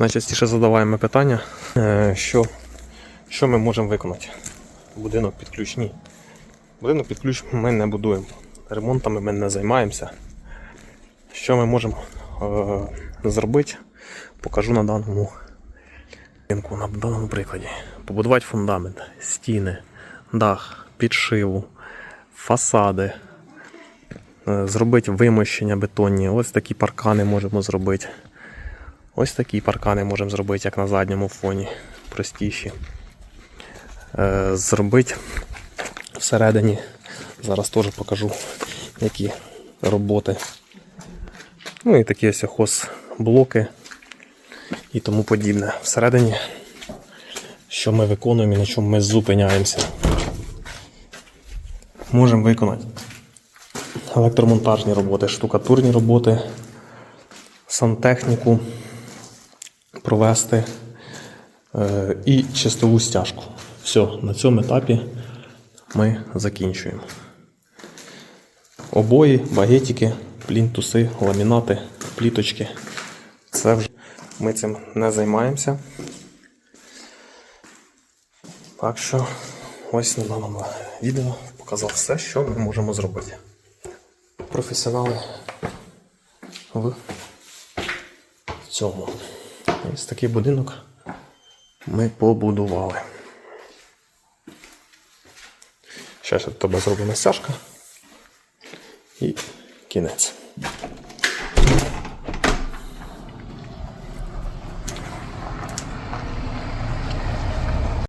Найчастіше задаваємо питання, е, що, що ми можемо виконати. Будинок під ключ ні. Будинок під ключ ми не будуємо. Ремонтами ми не займаємося. Що ми можемо е, зробити, покажу на даному будинку, на даному прикладі. Побудувати фундамент, стіни, дах, підшиву, фасади, е, зробити вимощення бетонні. Ось такі паркани можемо зробити. Ось такі паркани можемо зробити, як на задньому фоні, простіші. Е, Зробити всередині. Зараз теж покажу, які роботи. Ну і такі ось охоз блоки і тому подібне. Всередині, що ми виконуємо і на чому ми зупиняємося. Можемо виконати електромонтажні роботи, штукатурні роботи, сантехніку провести е, і чистову стяжку. Все, на цьому етапі ми закінчуємо. Обої, багетики, плінтуси, ламінати, пліточки. Це вже ми цим не займаємося. Так що ось на даному відео показав все, що ми можемо зробити. Професіонали в цьому. Ось такий будинок ми побудували. Зараз я тебе зроблю стяжка і кінець.